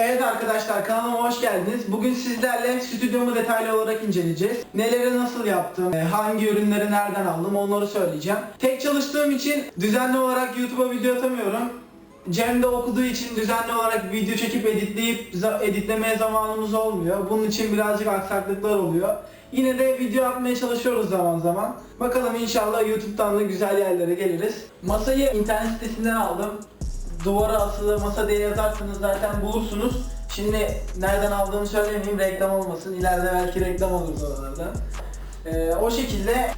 Evet arkadaşlar kanalıma hoş geldiniz. Bugün sizlerle stüdyomu detaylı olarak inceleyeceğiz. Neleri nasıl yaptım, e, hangi ürünleri nereden aldım onları söyleyeceğim. Tek çalıştığım için düzenli olarak YouTube'a video atamıyorum. Cem de okuduğu için düzenli olarak video çekip editleyip editlemeye zamanımız olmuyor. Bunun için birazcık aksaklıklar oluyor. Yine de video atmaya çalışıyoruz zaman zaman. Bakalım inşallah YouTube'dan da güzel yerlere geliriz. Masayı internet sitesinden aldım duvara asılı masa diye yazarsanız zaten bulursunuz. Şimdi nereden aldığımı söylemeyeyim reklam olmasın. İleride belki reklam olur oralarda. Ee, o şekilde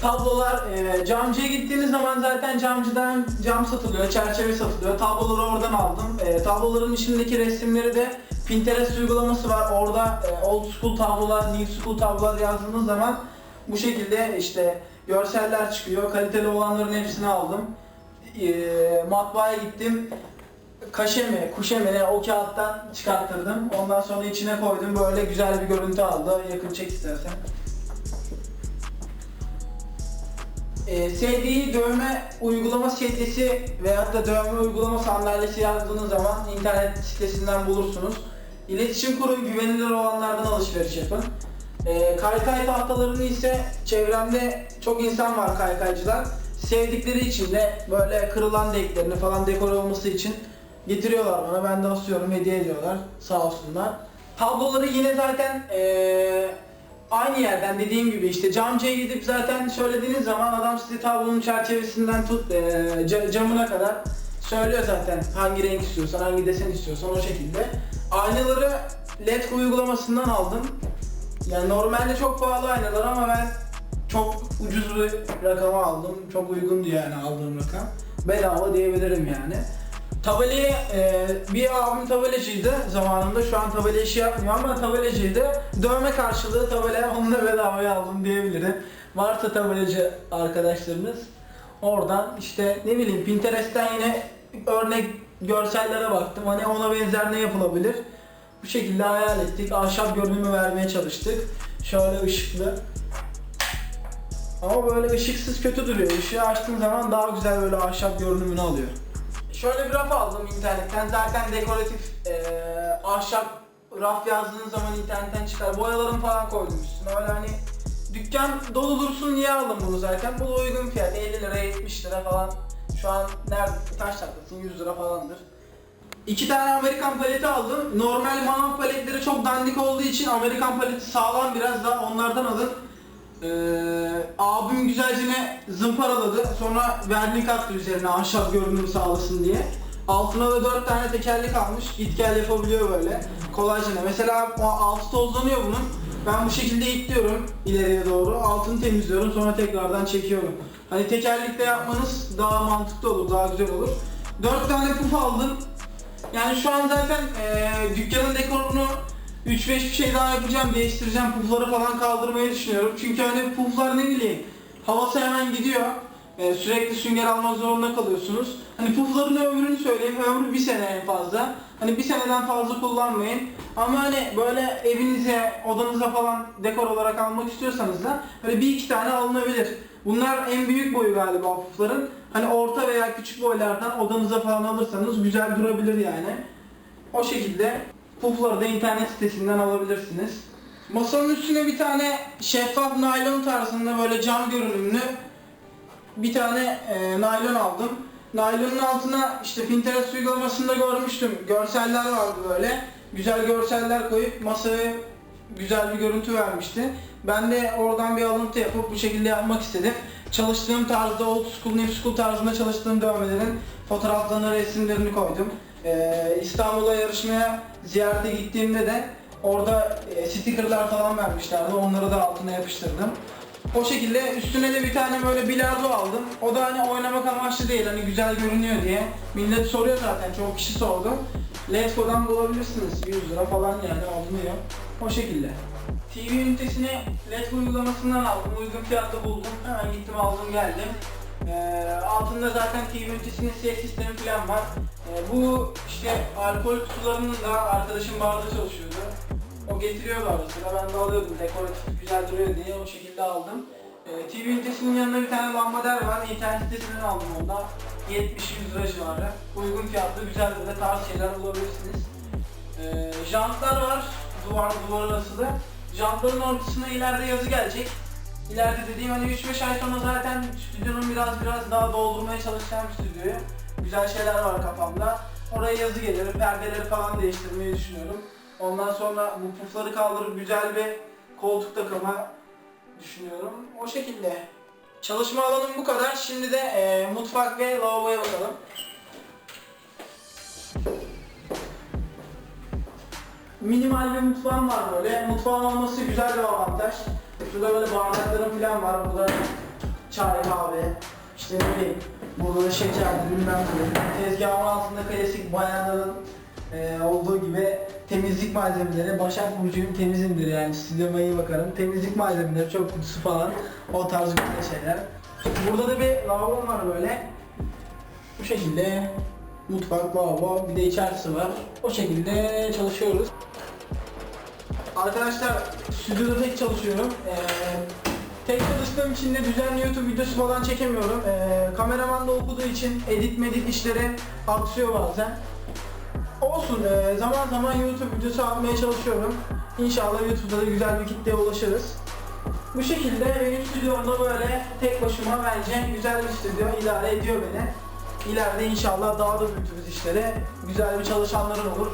tablolar e, camcıya gittiğiniz zaman zaten camcıdan cam satılıyor, çerçeve satılıyor. Tabloları oradan aldım. E, tabloların içindeki resimleri de Pinterest uygulaması var. Orada e, old school tablolar, new school tablolar yazdığınız zaman bu şekilde işte görseller çıkıyor. Kaliteli olanların hepsini aldım e, matbaaya gittim. Kaşe mi, kuşe mi ne o kağıttan çıkarttırdım. Ondan sonra içine koydum. Böyle güzel bir görüntü aldı. Yakın çek istersen. E, sevdiği dövme uygulama setlisi veyahut da dövme uygulama sandalyesi yazdığınız zaman internet sitesinden bulursunuz. İletişim kurun, güvenilir olanlardan alışveriş yapın. E, kaykay tahtalarını ise çevremde çok insan var kaykaycılar. Sevdikleri için de böyle kırılan denklerini falan dekor olması için getiriyorlar bana. Ben de asıyorum, hediye ediyorlar. Sağ olsunlar. Tabloları yine zaten eee, aynı yerden dediğim gibi işte camcıya gidip zaten söylediğiniz zaman adam size tablonun çerçevesinden tut ca- camına kadar söylüyor zaten hangi renk istiyorsan, hangi desen istiyorsan o şekilde. Aynaları LED uygulamasından aldım. Yani normalde çok pahalı aynalar ama ben çok ucuz bir rakama aldım. Çok uygundu yani aldığım rakam. Bedava diyebilirim yani. Tabelayı e, bir abim tabelacıydı zamanında. Şu an tabela işi yapmıyor ama tabelacıydı. Dövme karşılığı tabela onu da bedavaya aldım diyebilirim. Varsa tabelacı arkadaşlarınız oradan işte ne bileyim Pinterest'ten yine örnek görsellere baktım. Hani ona benzer ne yapılabilir? Bu şekilde hayal ettik. Ahşap görünümü vermeye çalıştık. Şöyle ışıklı. Ama böyle ışıksız kötü duruyor. Işığı açtığın zaman daha güzel böyle ahşap görünümünü alıyor. Şöyle bir raf aldım internetten. Zaten dekoratif eee, ahşap raf yazdığın zaman internetten çıkar. Boyalarımı falan koydum üstüne. Öyle hani dükkan dolu dursun diye aldım bunu zaten. Bu da uygun fiyat. 50 lira 70 lira falan. Şu an nerede taş taklasın 100 lira falandır. İki tane Amerikan paleti aldım. Normal manav paletleri çok dandik olduğu için Amerikan paleti sağlam biraz daha onlardan alın. Ee, abim güzelce zımparaladı. Sonra vernik attı üzerine ahşap görünüm sağlasın diye. Altına da dört tane tekerlek almış. Git gel yapabiliyor böyle. Kolayca. Mesela o altı tozlanıyor bunun. Ben bu şekilde itliyorum ileriye doğru. Altını temizliyorum sonra tekrardan çekiyorum. Hani tekerlekle yapmanız daha mantıklı olur, daha güzel olur. Dört tane puf aldım. Yani şu an zaten eee dükkanın dekorunu 3-5 bir şey daha yapacağım, değiştireceğim, pufları falan kaldırmayı düşünüyorum. Çünkü hani puflar ne bileyim, havası hemen gidiyor. Eee, sürekli sünger almak zorunda kalıyorsunuz. Hani pufların ömrünü söyleyeyim, ömrü bir sene en fazla. Hani bir seneden fazla kullanmayın. Ama hani böyle evinize, odanıza falan dekor olarak almak istiyorsanız da böyle bir iki tane alınabilir. Bunlar en büyük boyu galiba pufların. Hani orta veya küçük boylardan odanıza falan alırsanız güzel durabilir yani. O şekilde pufları da internet sitesinden alabilirsiniz. Masanın üstüne bir tane şeffaf naylon tarzında böyle cam görünümlü bir tane e, naylon aldım. Naylonun altına işte Pinterest uygulamasında görmüştüm. Görseller vardı böyle. Güzel görseller koyup masaya güzel bir görüntü vermişti. Ben de oradan bir alıntı yapıp bu şekilde yapmak istedim. Çalıştığım tarzda old school, new school tarzında çalıştığım dövmelerin fotoğraflarını, resimlerini koydum. Ee, İstanbul'a yarışmaya ziyarete gittiğimde de orada e, stickerlar falan vermişlerdi. Onları da altına yapıştırdım. O şekilde üstüne de bir tane böyle bilardo aldım. O da hani oynamak amaçlı değil hani güzel görünüyor diye. Millet soruyor zaten çoğu kişi sordu. Letgo'dan bulabilirsiniz 100 lira falan yani alınıyor. O şekilde. TV ünitesini LED uygulamasından aldım. Uygun fiyatla buldum. Hemen gittim aldım geldim. Ee, altında zaten TV ünitesinin ses sistemi falan var. Ee, bu işte alkol kutularının da arkadaşım barda çalışıyordu. O getiriyordu ara sıra. Ben de alıyordum. Dekoratif güzel duruyor diye o şekilde aldım. Ee, TV ünitesinin yanında bir tane lambader var. İnternet sitesinden aldım onu da. 70-100 lira civarı. Uygun fiyatlı güzel böyle tarz şeyler bulabilirsiniz. Ee, jantlar var. Duvar duvar arasında. Jantların ortasına ileride yazı gelecek. İleride dediğim hani 3-5 ay sonra zaten stüdyonun biraz biraz daha doldurmaya çalışacağım stüdyoyu. Güzel şeyler var kafamda. Oraya yazı gelir, perdeleri falan değiştirmeyi düşünüyorum. Ondan sonra bu pufları kaldırıp güzel bir koltuk takımı düşünüyorum. O şekilde. Çalışma alanım bu kadar. Şimdi de eee, mutfak ve lavaboya bakalım. Minimal bir mutfağım var böyle. Mutfağın olması güzel bir avantaj. Şurada böyle bardaklarım falan var. Burada çay, kahve, işte ne bileyim. Burada da şekerli bilmem ne. Tezgahın altında klasik bayanların eee, olduğu gibi temizlik malzemeleri. Başak Burcu'nun temizimdir yani stüdyoma iyi bakarım. Temizlik malzemeleri, çöp kutusu falan. O tarz güzel şeyler. Burada da bir lavabom var böyle. Bu şekilde mutfak, lavabo, bir de içerisi var. O şekilde çalışıyoruz. Arkadaşlar stüdyoda tek çalışıyorum. Ee, tek çalıştığım için de düzenli YouTube videosu falan çekemiyorum. Ee, kameraman da okuduğu için edit medit işleri aksıyor bazen. Olsun ee, zaman zaman YouTube videosu atmaya çalışıyorum. İnşallah YouTube'da da güzel bir kitleye ulaşırız. Bu şekilde benim stüdyomda böyle tek başıma bence güzel bir stüdyo idare ediyor beni. İleride inşallah daha da büyütürüz işleri. Güzel bir çalışanlarım olur.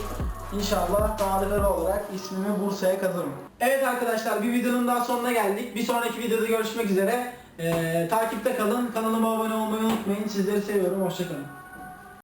İnşallah dağlıları olarak ismimi Bursa'ya kazırım. Evet arkadaşlar bir videonun daha sonuna geldik. Bir sonraki videoda görüşmek üzere. Ee, takipte kalın. Kanalıma abone olmayı unutmayın. Sizleri seviyorum. Hoşçakalın.